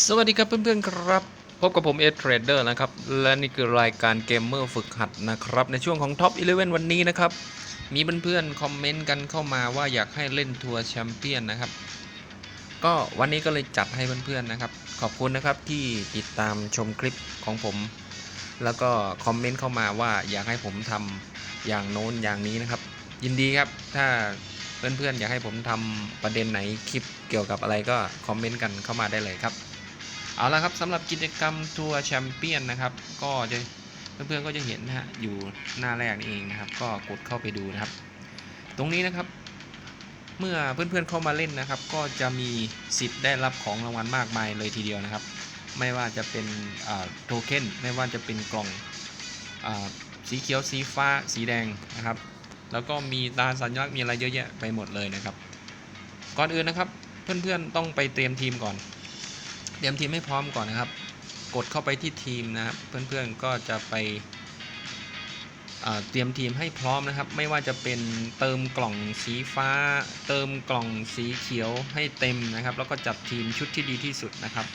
สวัสดีครับเพื่อนๆครับ พบกับผมเอทเทรดเดอร์นะครับ และนี่คือรายการเกมเมอร์ฝึกหัดนะครับ ในช่วงของท็อป11 วันนี้นะครับ มีเพื่อนๆคอมเมนต์กันเข้ามาว่าอยากให้เล่นทัวร์แชมเปี้ยนนะครับ ก็วันนี้ก็เลยจัดให้เพื่อนๆนะครับ ขอบคุณนะครับที่ติดตามชมคลิปของผม แล้วก็คอมเมนต์เข้ามาว่าอยากให้ผมทำอย่างโน้นอย่างนี้นะครับ ยินดีครับถ้าเพื่อนๆอยากให้ผมทำประเด็นไหนคลิปเกี่ยวกับอะไรก็คอมเมนต์กันเข้ามาได้เลยครับ เอาละครับสำหรับกิจกรรมทัวร์แชมเปี้ยนนะครับ ก็จะเพื่อนๆก็จะเห็นนะฮะอยู่หน้าแรกนี่เองนะครับ ก็กดเข้าไปดูนะครับ ตรงนี้นะครับ เมื่อเพื่อนๆเข้ามาเล่นนะครับ ก็จะมีสิทธิ์ได้รับของรางวัลมากมายเลยทีเดียวนะครับ ไม่ว่าจะเป็นโทเค็นไม่ว่าจะเป็นกล่องอสีเขียวสีฟ้าสีแดงนะครับ แล้วก็มีตาสัญลักษณ์มีอะไรเยอะแยะไปหมดเลยนะครับ ก่อนอื่นนะครับเพื่อนๆต้องไปเตรียมทีมก่อน เตรียมทีมให้พร้อมก่อนนะครับ กดเข้าไปที่ทีมนะครับ เพื่อนๆก็จะไปเตรียมทีมให้พร้อมนะครับ ไม่ว่าจะเป็นเติมกล่องสีฟ้า เติมกล่องสีเขียวให้เต็มนะครับ แล้วก็จัดทีมชุดที่ดีที่สุดนะครับ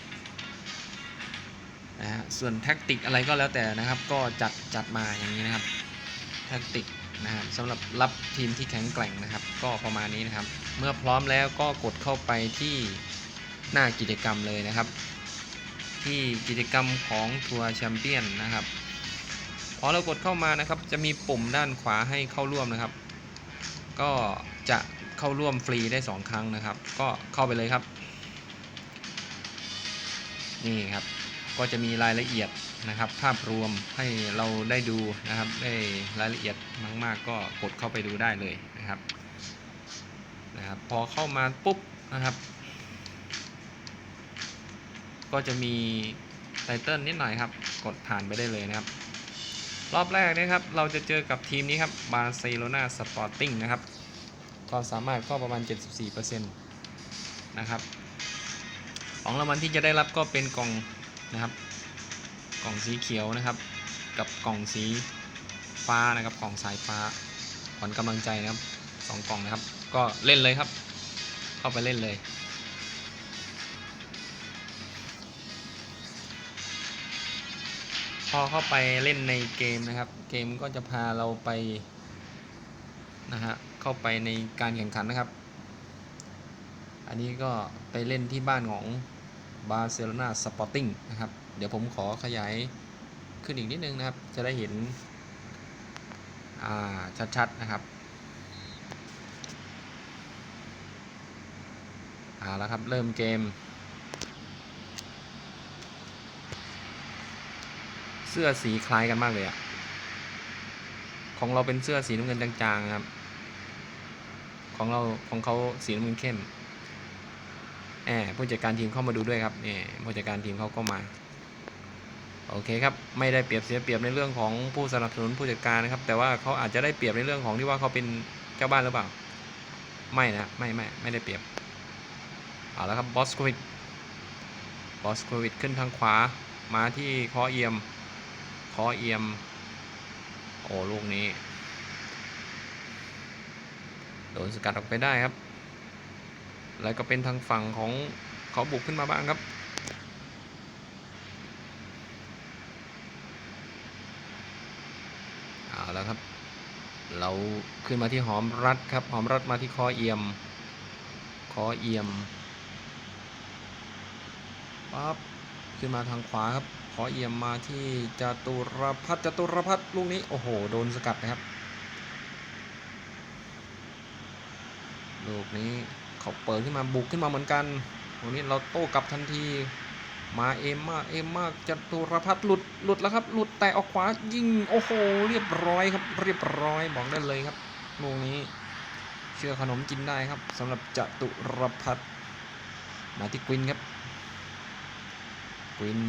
นะฮะส่วนแท็กติกอะไรก็แล้วแต่นะครับ ก็จัดจัดมาอย่างนี้นะครับแท็กติกนะครับสำหรับรับทีมที่แข็งแกร่งนะครับ ก็ประมาณนี้นะครับ เมื่อพร้อมแล้วก็กดเข้าไปที่ หน้ากิจกรรมเลยนะครับ ที่กิจกรรมของทัวร์แชมเปี้ยนนะครับพอเรากดเข้ามานะครับ จะมีปุ่มด้านขวาให้เข้าร่วมนะครับ ก็จะเข้าร่วมฟรีได้ 2 ครั้งนะครับ ก็เข้าไปเลยครับ นี่ครับ ก็จะมีรายละเอียดนะครับ ภาพรวมให้เราได้ดูนะครับได้รายละเอียดมาก ๆ ก็กดเข้าไปดูได้เลยนะครับนะครับ พอเข้ามาปุ๊บนะครับ ก็จะมีไตเติลนิดหน่อยครับ กดผ่านไปได้เลยนะครับ รอบแรกนะครับ เราจะเจอกับทีมนี้ครับบาร์เซโลนาสปอร์ติ้งนะครับความสามารถก็ประมาณ 74%นะครับ ของรางวัลที่จะได้รับก็เป็นกล่องนะครับ กล่องสีเขียวนะครับ กับกล่องสีฟ้านะครับ กล่องสายฟ้าขวัญกำลังใจนะครับสองกล่องนะครับ ก็เล่นเลยครับ เข้าไปเล่นเลย พอเข้าไปเล่นในเกมนะครับ เกมก็จะพาเราไปนะฮะเข้าไปในการแข่งขันนะครับ อันนี้ก็ไปเล่นที่บ้านของบาร์เซโลนาสปอร์ติ้งนะครับ เดี๋ยวผมขอขยายขึ้นอีกนิดนึงนะครับ จะได้เห็นชัดๆนะครับเอาละครับ เริ่มเกม เสื้อสีคล้ายกันมากเลยอะของเราเป็นเสื้อสีน้ำเงินจางๆครับ ของเราของเขาสีน้ำเงินเข้มแอบผู้จัดการทีมเข้ามาดูด้วยครับนี่ผู้จัดการทีมเขาก็มาโอเคครับไม่ได้เปรียบเสียเปรียบในเรื่องของผู้สนับสนุนผู้จัดการนะครับ แต่ว่าเขาอาจจะได้เปรียบในเรื่องของที่ว่าเขาเป็นเจ้าบ้านหรือเปล่า ไม่นะไม่ไม่ไม่ได้เปรียบเอาแล้วครับบอสโควิดบอสโควิดขึ้นทางขวามาที่คอเอียม อเอียม โอ้ลูกนี้ โดนสกัดออกไปได้ครับ แล้วก็เป็นทางฝั่งของเขาบุกขึ้นมาบ้างครับเอาแล้วครับ เราขึ้นมาที่หอมรัดครับ หอมรัดมาที่คอเอียม คอเอียมปั๊บขึ้นมาทางขวาครับ อเอี่ยมมาที่จตุรพัฒน์จตุรพัฒน์ลูกนี้ โอ้โห โดนสกัดนะครับ ลูกนี้เขาเปิดขึ้นมาบุกขึ้นมาเหมือนกันวันนี้เราโต้กลับทันที มาเอมมากเอมมากจตุรพัฒน์หลุดหลุดแล้วครับ หลุดแต่ออกขวายิงโอ้โห เรียบร้อยครับ เรียบร้อยบอกได้เลยครับลูกนี้เชื่อขนมกินได้ครับสำหรับจตุรพัฒน์มาที่กวินครับควิน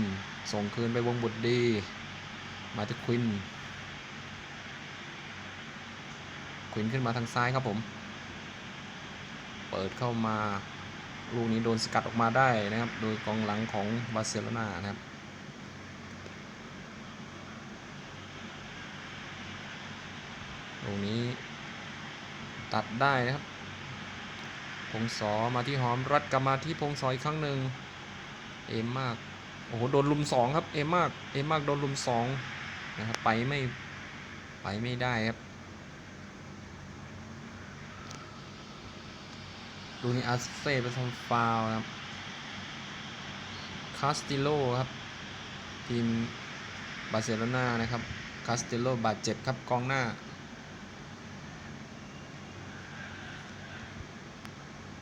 ส่งคืนไปวงบุตรดี มาที่ควิน ควินขึ้นมาทางซ้ายครับผม เปิดเข้ามาลูกนี้โดนสกัดออกมาได้นะครับ โดยกองหลังของบาร์เซโลนานะครับลูกนี้ตัดได้นะครับ พงศอมาที่หอมรัดกลับมาที่พงศออีกครั้งหนึ่ง เอมมาก โอ้โหโดนลุมสองครับเอมมากเอมมากโดนลุมสองนะครับไปไม่ไปไม่ได้ครับดูนี่อาร์เซ่ไปทำฟาวครับคาสติโลครับทีมบาร์เซโลนานะครับคาสติโลบาดเจ็บครับกองหน้า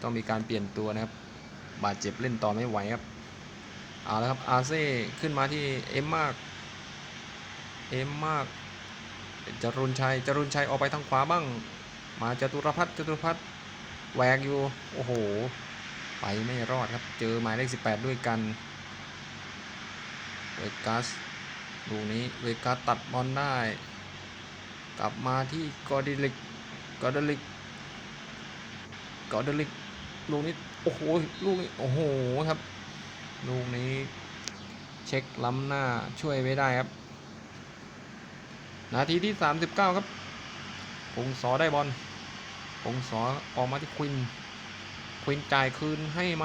ต้องมีการเปลี่ยนตัวนะครับ บาดเจ็บเล่นต่อไม่ไหวครับ เอาล้วครับอาเซ่ขึ้นมาที่เอ็มมากเอ็มมากจรุนชัยจรุนชัยออกไปทางขวาบ้าง มาจตุรพัฒน์จตุรพัฒน์แหวกอยู่โอ้โห ไปไม่รอดครับเจอหมายเลข18 ด้วยกันเวกัสลูกนี้เวกัสตัดบอลได้ กลับมาที่กอดิลิกกอดิลิกกอดิลิกลูกนี้โอ้โหลูกนี้โอ้โหครับ ลูกนี้เช็คล้ำหน้าช่วยไว้ได้ครับ นาทีที่ 39 ครับพงศอได้บอลพงศอออกมาที่ควิน ควินจ่ายคืนให้ไหม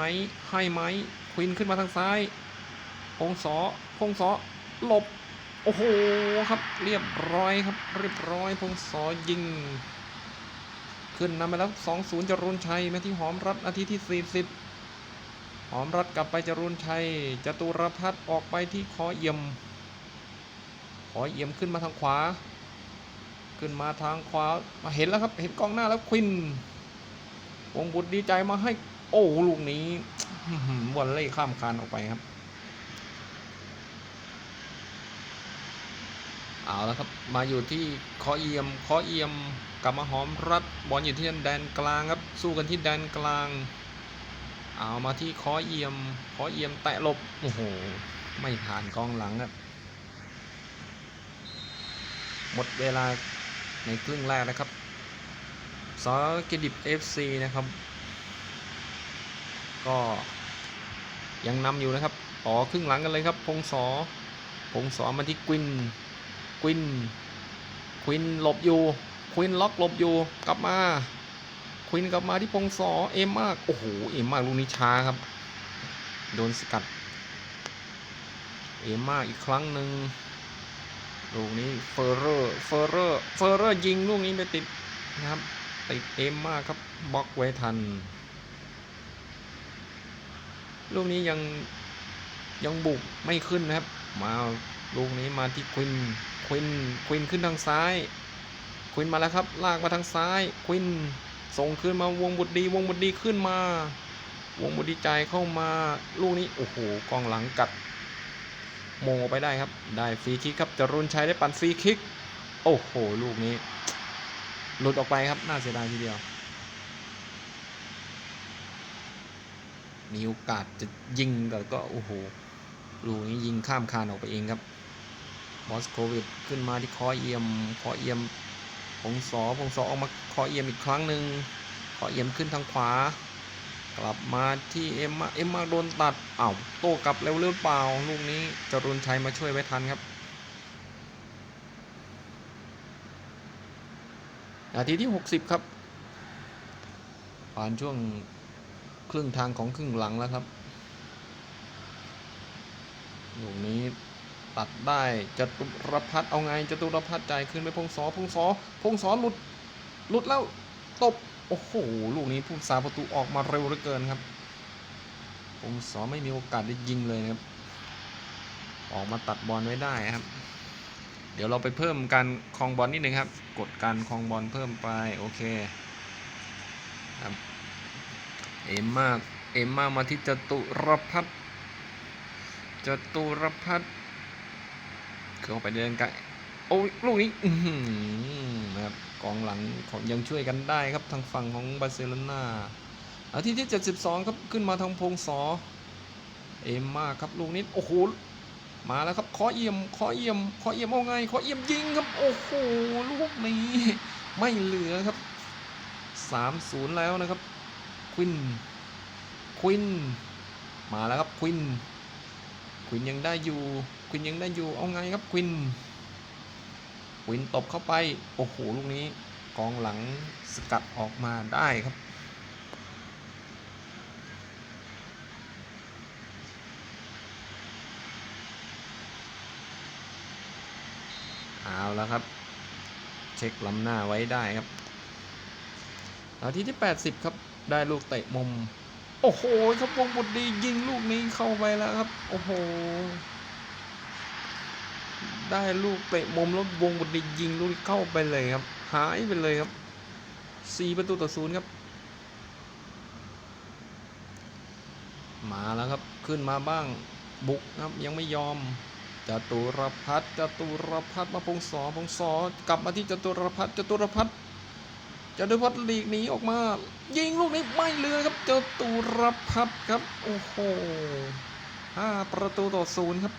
ให้ไหมควินขึ้นมาทางซ้ายพงศอพงศอหลบ โอ้โหครับ เรียบร้อยครับ เรียบร้อยพงศอยิง ขึ้นนำไปแล้ว 2-0จรุนชัยมาที่หอมรัดนาทีที่ 40 หอมรัดกลับไปจรุนชัยจตุรพัฒน์ออกไปที่ขอเอี่ยม ขอเอี่ยมขึ้นมาทางขวา ขึ้นมาทางขวามาเห็นแล้วครับเห็นกองหน้าแล้วควินวงบุตรดีใจมาให้ โอ้ลูกนี้อื้อหือวอลเล่ข้ามคานออกไปครับ เอาแล้วครับมาอยู่ที่ขอเอี่ยมขอเอี่ยมกลับมาหอมรัดบอลอยู่ที่แดนกลางครับ สู้กันที่แดนกลาง เอามาที่ขอเอี่ยมขอเอี่ยมแตะลบโอ้โหไม่ผ่านกองหลังครับหมดเวลาในครึ่งแรกนะครับสอกิดิบ FC นะครับ ก็ยังนำอยู่นะครับต่อครึ่งหลังกันเลยครับ พงศอพงศอมาที่กวินกวินควินหลบอยู่ควินล็อกหลบอยู่กลับมา วินกลับมาที่พงศอเอ็มมาก โอ้โห เอ็มมากลูกนี้ช้าครับ โดนสกัด เอ็มมากอีกครั้งหนึ่งลูกนี้เฟอร์เรอร์ เฟอร์เรอร์ เฟอร์เรอร์ยิงลูกนี้ไปติดนะครับ ติดเอ็มมากครับ บล็อกไว้ทัน ลูกนี้ยังยังบุกไม่ขึ้นนะครับ มาลูกนี้มาที่ควิน ควิน ควินขึ้นทางซ้าย ควินมาแล้วครับ ลากมาทางซ้าย ควิน ส่งขึ้นมาวงบุตรดี วงบุตรดีขึ้นมา วงบุตรดีใจเข้ามาลูกนี้โอ้โหกองหลังกัด โมไปได้ครับ ได้ฟรีคิกครับจรุนชัยได้ปั่นฟรีคิก โอ้โห ลูกนี้ หลุดออกไปครับน่าเสียดายทีเดียว มีโอกาสจะยิงแต่ก็โอ้โหลูกนี้ยิงข้ามคานออกไปเองครับมอสโควิดขึ้นมาที่คอเอียมคอเอียม พงศอพงศอออกมาคอเอียมอีกครั้งหนึ่งคอเอียมขึ้นทางขวา กลับมาที่เอ็มมาเอ็มมาโดนตัดอ้าวโต้กลับเร็วหรือเปล่าลูกนี้จรุนชัยมาช่วยไว้ทันครับนาทีที่ 60 ครับ ผ่านช่วงครึ่งทางของครึ่งหลังแล้วครับลูกนี้ ตัดได้จตุรพัฒน์เอาไงจตุรพัฒน์จ่ายขึ้นไปพงศอพงศอพงศอหลุดหลุดแล้วตบโอ้โหลูกนี้ผู้สาประตูออกมาเร็วเหลือเกินครับพงศอไม่มีโอกาสได้ยิงเลยนะครับ ออกมาตัดบอลไว้ได้ครับ เดี๋ยวเราไปเพิ่มการคลองบอลนิดนึงครับ กดการคลองบอลเพิ่มไปโอเคครับเอ็มมาเอ็มมามาที่จตุรพัฒน์จตุรพัฒน์ เข้าไปเดินไกลโอ้ยลูกนี้นะครับกองหลังของยังช่วยกันได้ครับทางฝั่งของบาร์เซโลนาอาทีที่ 72 ครับขึ้นมาทางพงศอเอ็มมาครับลูกนี้โอ้โหมาแล้วครับขอเอี่ยมขอเอี่ยมขอเอี่ยมเอาไงขอเอี่ยมยิงครับโอ้โหลูกนี้ไม่เหลือครับ3-0แล้วนะครับควินควินมาแล้วครับควินควินยังได้อยู่ ควินยังได้อยู่เอาไงครับควินควินตบเข้าไปโอ้โหลูกนี้กองหลังสกัดออกมาได้ครับเอาแล้วครับ เช็คลำหน้าไว้ได้ครับนาทีที่ 80 ครับ ได้ลูกเตะมุม โอ้โห ครับวงบุตรดียิงลูกนี้เข้าไปแล้วครับ โอ้โห ได้ลูกเตะมุมแล้ววงบุตรยิงลูกเข้าไปเลยครับ หายไปเลยครับ4ประตูต่อศูนย์ครับ มาแล้วครับขึ้นมาบ้างบุกครับยังไม่ยอมจตุรพัฒน์จตุรพัฒน์มาพงศอพงศอกลับมาที่จตุรพัฒน์จตุรพัฒน์จตุรพัฒน์หลีกหนีออกมา ยิงลูกนี้ไม่เลือครับจตุรพัฒน์ครับ โอ้โหห้าประตูต่อศูนย์ครับ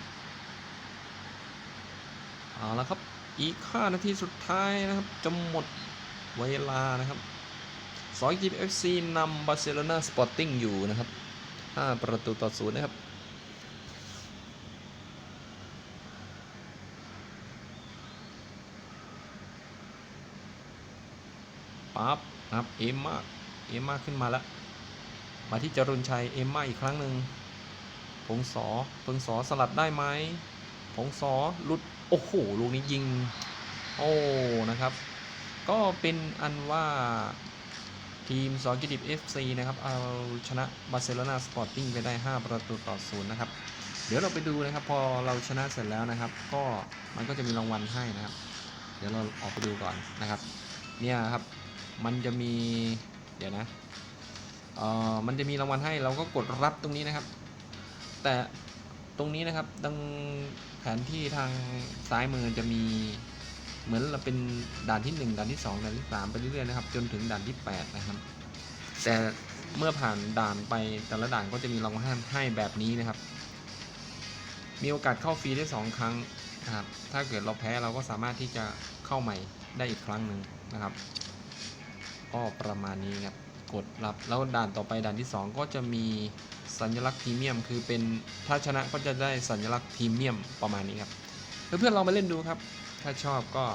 เอาละครับ อีก5นาทีสุดท้ายนะครับ จะหมดเวลานะครับสองทีมเอฟซีนำบาร์เซโลนาสปอร์ติ้งอยู่นะครับ5ประตูต่อศูนย์นะครับปั๊บนะครับเอมมาเอมมาขึ้นมาแล้ว มาที่จรุนชัยเอมมาอีกครั้งหนึ่งพงศอพงศอสลัดได้ไหมพงศอหลุด อ้โหลูกนี้ยิง โอ้นะครับ ก็เป็นอันว่าทีมสอกิติบ FC นะครับ เอาชนะบาร์เซโลนาสปอร์ติ้งไปได้ 5 ประตูต่อศูนย์นะครับ เดี๋ยวเราไปดูนะครับ พอเราชนะเสร็จแล้วนะครับ ก็มันก็จะมีรางวัลให้นะครับ เดี๋ยวเราออกไปดูก่อนนะครับ เนี่ยครับ มันจะมี เดี๋ยวนะเอ่อมันจะมีรางวัลให้เราก็กดรับตรงนี้นะครับ แต่ตรงนี้นะครับตรง แผนที่ทางซ้ายมือจะมีเหมือนเราเป็นด่านที่ 1 ด่านที่ 2 ด่านที่ 3 ไปเรื่อยๆนะครับ จนถึงด่านที่ 8 นะครับ แต่เมื่อผ่านด่านไปแต่ละด่านก็จะมีรางวัลให้แบบนี้นะครับ มีโอกาสเข้าฟรีได้ 2 ครั้งนะครับ ถ้าเกิดเราแพ้เราก็สามารถที่จะเข้าใหม่ได้อีกครั้งหนึ่งนะครับก็ประมาณนี้ครับกดรับแล้วด่านต่อไปด่านที่ 2 ก็จะมี สัญลักษณ์พรีเมียม คือเป็นถ้าชนะก็จะได้สัญลักษณ์พรีเมียมประมาณนี้ครับเพื่อนๆลองมาเล่นดูครับ ถ้าชอบก็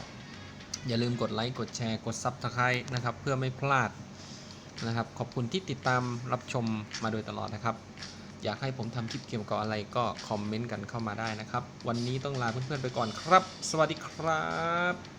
อย่าลืมกดไลค์กดแชร์กด Subscribe นะครับ เพื่อไม่พลาดนะครับ ขอบคุณที่ติดตามรับชมมาโดยตลอดนะครับ อยากให้ผมทำคลิปเกี่ยวกับอะไรก็คอมเมนต์กันเข้ามาได้นะครับ วันนี้ต้องลาเพื่อนๆไปก่อนครับ สวัสดีครับ